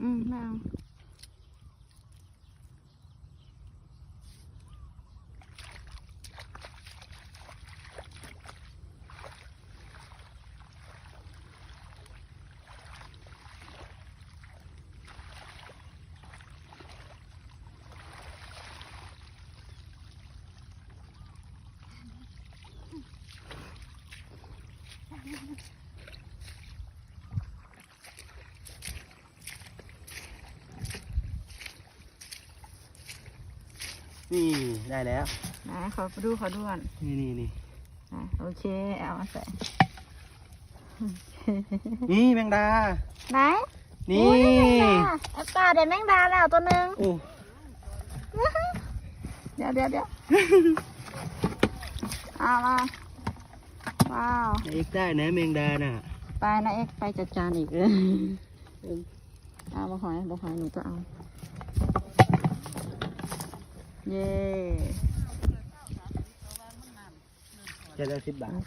อืมไม่เอา นี่ได้แล้วไหนขอดูขอดูก่อนนี่นี่นี่อะโอเคเอามาใส่นี่แมงดา ไหนนี่อุ๊ยแมงดาแอปตาได้แมงดาแล้วตัวหนึ่งโอ้เดี๋ยวเดี๋ยวเดี๋ยวเอามาว้าวเอ็กได้นะแมงดาน่ะไปนะเอ็กซ์ไปจัดจานอีกเลยเอามาหอยบอกหอยหนูก็เอา เย้ จะได้สิบบาท